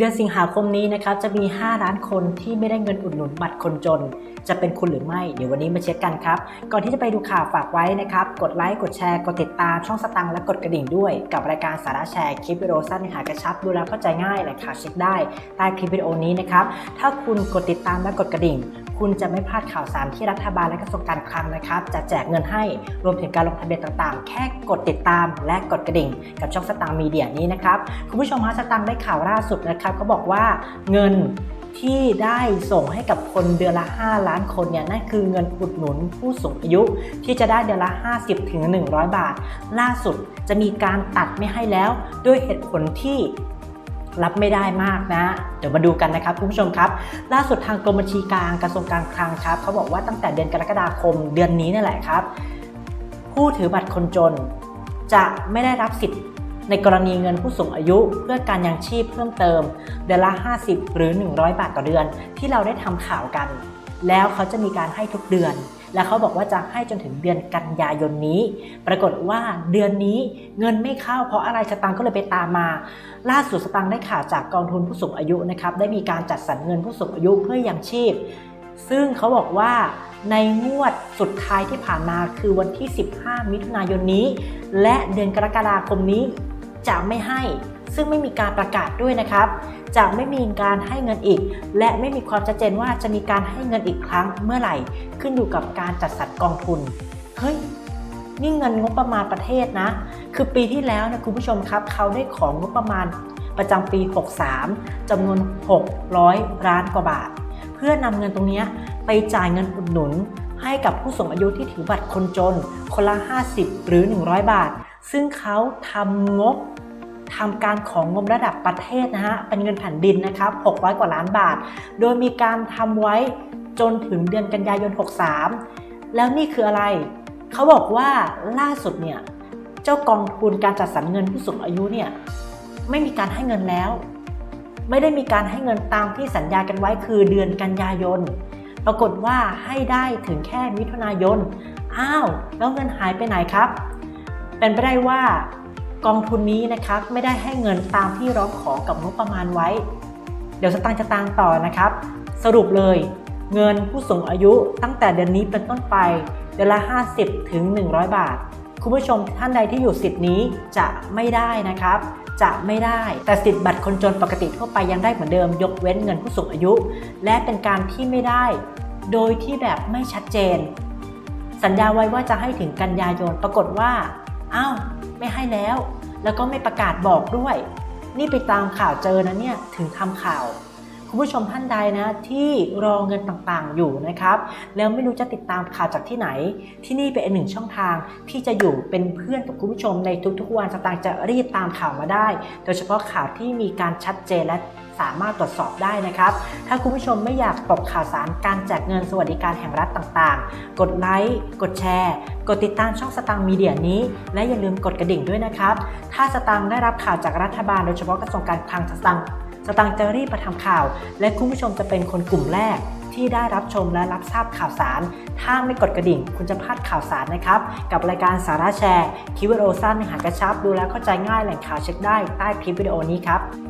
เดือนสิงหาคมนี้นะครับจะมี 5 ล้านคนที่ไม่ได้เงินอุดหนุนบัตรคนจน จะเป็นคุณหรือไม่ เดี๋ยววันนี้มาเช็คกันครับ ก่อนที่จะไปดูข่าวฝากไว้นะครับ กดไลค์ กดแชร์ กดติดตามช่องสตังค์และกดกระดิ่งด้วย กับรายการสาระแชร์คลิปวิดีโอสั้นหากระชับดูแลเข้าใจง่ายและข่าวเช็คได้ใต้คลิปวิดีโอนี้นะครับถ้าคุณกดติดตามและกดกระดิ่ง คุณจะไม่พลาดข่าวสารที่รัฐบาลและกระทรวงการคลังนะครับ จะแจกเงินให้รวมถึงการลงทะเบียนต่างๆ แค่กดติดตามและกดกระดิ่ง กับช่องสตางค์มีเดียนี้นะครับ คุณผู้ชมฮะสตางค์ได้ข่าวล่าสุดนะครับเขาบอกว่าเงินที่ได้ส่งให้กับคนเดือนละ 5 ล้านคนเนี่ยนั่นคือเงินอุดหนุนผู้สูงอายุที่จะได้เดือนละ 50ถึง100 บาท ล่าสุดจะมีการตัดไม่ให้แล้ว ด้วยเหตุผลที่ รับไม่ได้มากนะ เดี๋ยวมาดูกันนะครับคุณผู้ชมครับ ล่าสุดทางกรมบัญชีกลางกระทรวงการคลังครับเขาบอกว่าตั้งแต่เดือนกรกฎาคมเดือนนี้นั่นแหละครับ ผู้ถือบัตรคนจน จะไม่ได้รับสิทธิ์ในกรณีเงินผู้สูงอายุเพื่อการยังชีพเพิ่มเติมเดือนละ 50 หรือ 100 บาทต่อเดือน ที่เราได้ทำข่าวกัน แล้วเขาจะมีการให้ทุกเดือน และเขาบอกว่าจะให้จนถึงเดือนกันยายนนี้ ปรากฏว่าเดือนนี้เงินไม่เข้าเพราะอะไรสตางค์ก็เลยไปตามมา ล่าสุดสตางค์ได้ข่าวจากกองทุนผู้สูงอายุนะครับได้มีการจัดสรรเงินผู้สูงอายุเพื่อยังชีพ ซึ่งเขาบอกว่าในงวดสุดท้ายที่ผ่านมาคือวันที่ 15 มิถุนายนนี้ และเดือนกรกฎาคมนี้ จะไม่ให้ซึ่งไม่มีการประกาศด้วยนะครับ จะไม่มีการให้เงินอีก และไม่มีความชัดเจนว่าจะมีการให้เงินอีกครั้งเมื่อไหร่ ขึ้นอยู่กับการจัดสรรกองทุน เฮ้ย นี่เงินงบประมาณประเทศนะ คือปีที่แล้วนะคุณผู้ชมครับ เขาได้ของงบประมาณประจำปี 63จำนวน 600 ล้านกว่าบาท เพื่อนำเงินตรงนี้ไปจ่ายเงินอุดหนุน ให้กับผู้สูงอายุที่ถือบัตรคนจน คนละ 50 หรือ 100 บาท ซึ่งเขาทำงบทำการของงบระดับประเทศนะฮะเป็นเงินแผ่นดินนะครับ600 กว่าล้านบาท โดยมีการทำไว้จนถึงเดือนกันยายน 63 แล้วนี่คืออะไร เขาบอกว่าล่าสุดเนี่ยเจ้ากองทุนการจัดสรรเงินผู้สูงอายุเนี่ยไม่มีการให้เงินแล้ว ไม่ได้มีการให้เงินตามที่สัญญากันไว้คือเดือนกันยายน ปรากฏว่าให้ได้ถึงแค่มิถุนายน อ้าว แล้วเงินหายไปไหนครับ เป็นไปได้ว่ากองทุนนี้นะครับไม่ได้ให้เงินตามที่ร้องขอกับงบประมาณไว้ เดี๋ยวสตางค์จะตามต่อนะครับ สรุปเลย เงินผู้สูงอายุตั้งแต่เดือนนี้เป็นต้นไปเดือนละ 50 ถึง 100 บาท คุณผู้ชมท่านใดที่อยู่สิทธิ์นี้จะไม่ได้นะครับ จะไม่ได้แต่สิทธิ์บัตรคนจนปกติทั่วไปยังได้เหมือนเดิม ยกเว้นเงินผู้สูงอายุ และเป็นการที่ไม่ได้ โดยที่แบบไม่ชัดเจน สัญญาไว้ว่าจะให้ถึงกันยายนปรากฏว่า อ้าวไม่ให้แล้ว แล้วก็ไม่ประกาศบอกด้วย นี่ไปตามข่าวเจอนะเนี่ยถึงทำข่าว คุณผู้ชมท่านใดนะที่รอเงินต่างๆ อยู่นะครับ แล้วไม่รู้จะติดตามข่าวจากที่ไหน ที่นี่เป็นหนึ่งช่องทางที่จะอยู่เป็นเพื่อนกับคุณผู้ชมในทุกๆวันสตางค์จะรีบตามข่าวมาได้ โดยเฉพาะข่าวที่มีการชัดเจนและสามารถตรวจสอบได้นะครับ ถ้าคุณผู้ชมไม่อยากตกข่าวสารการแจกเงินสวัสดิการแห่งรัฐต่างๆ กดไลค์ กดแชร์ กดติดตามช่องสตางค์มีเดียนี้ และอย่าลืมกดกระดิ่งด้วยนะครับ ถ้าสตางค์ได้รับข่าวจากรัฐบาลโดยเฉพาะกระทรวงการคลังสตางค์ ตางจะรีบมาทำข่าว และคุณผู้ชมจะเป็นคนกลุ่มแรกที่ได้รับชมและรับทราบข่าวสาร ถ้าไม่กดกระดิ่ง คุณจะพลาดข่าวสารนะครับ กับรายการสาระแชร์คลิปวิดีโอสั้นหากระชับดูแลเข้าใจง่ายแหล่งข่าวเช็คได้ใต้คลิปวิดีโอนี้ครับ